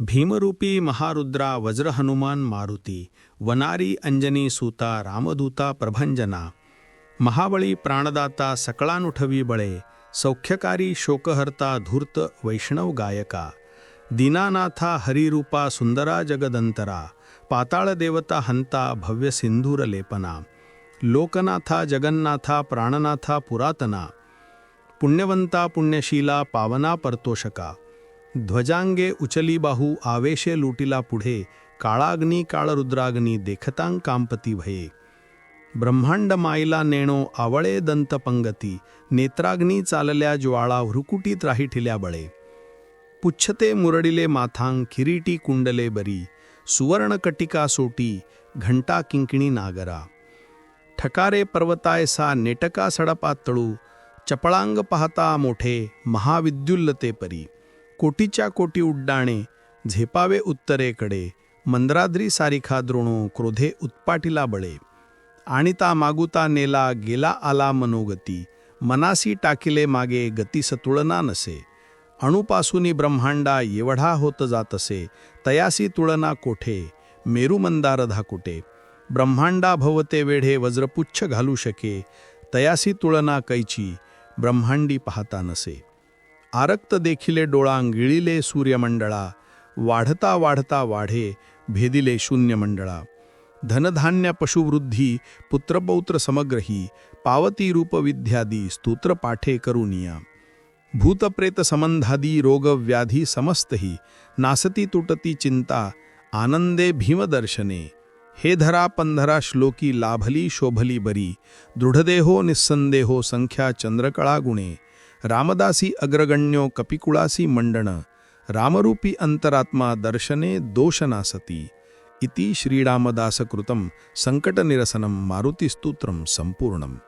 भीमरूपी महारुद्रा वज्रहनुमान मारुती वनारी अंजनी सूता रामदूता प्रभंजना महाबळी प्राणदाता सकळानुठवी बळे सौख्यकारी शोकहर्ता धूर्त वैष्णव गायका दीनानाथा हरिरूपा सुंदरा जगदंतरा पाताळ देवता हंता भव्य सिंधूर लेपना लोकनाथा जगन्नाथा प्राणनाथा पुरातना पुण्यवंता पुण्यशीला पावना परतोषका ध्वजांगे उचली बाहू आवेशे लुटिला पुढे काळाग्नी काळरुद्राग्नी देखतांग कांपती भये. ब्रह्मांड माईला नेणो आवळे दंत पंगती नेत्राग्नी चालल्या ज्वाळा हृकुटीत राही ठिल्या बळे. पुच्छते मुरडिले माथांग किरीटी कुंडले बरी सुवर्ण कटिका सोटी घंटा किंकिणी नागरा. ठकारे पर्वतायसा नेटका सडपा तळू चपळांग पाहता मोठे महाविद्युल्लते परी. कोटीच्या कोटी उड्डाणे झेपावे उत्तरेकडे मंद्राद्री सारिखा द्रोणो क्रोधे उत्पाटीला बळे. आणिता मागुता नेला गेला आला मनोगती मनासी टाकिले मागे गती सतुळना नसे. अणुपासूनी ब्रह्मांडा एवढा होत जात असे तयासी तुळना कोठे मेरुमंदार धाकुटे ब्रह्मांडा भवते वेढे वज्रपुच्छ घालू शके तयासी तुळना कैची ब्रह्मांडी पाहता नसे. आरक्त देखिले डोळांग सूर्यमंडळा वाढता वाढता वाढे भेदिले शून्यमंडळा. धनधान्य पशुवृद्धी पुत्रपौत्र समग्रही पावती रूप विद्यादी स्तोत्र पाठे करुनिया. भूतप्रेत संबंधादी रोग व्याधी समस्तही नासती तुटती चिंता आनंदे भीमदर्शने हे धरा पंधरा श्लोकी लाभली शोभली बरी दृढदेहो निस्संदेहो संख्या चंद्रकळा गुणे ರಾಮದಾಸಿ ಅಗ್ರಗಣ್ಯೋ ಕಪಿಕುಳಾಸಿ ಮಂಡಣ ರಾಮರೂಪಿ ಅಂತರಾತ್ಮ ದರ್ಶನೆ ದೋಷನಾಸತಿ ಇತಿ ಶ್ರೀರಾಮದಾಸಕೃತಂ ಸಂಕಟನಿರಸನಂ ಮಾರುತಿಸ್ತೂತ್ರಂ ಸಂಪೂರ್ಣಂ.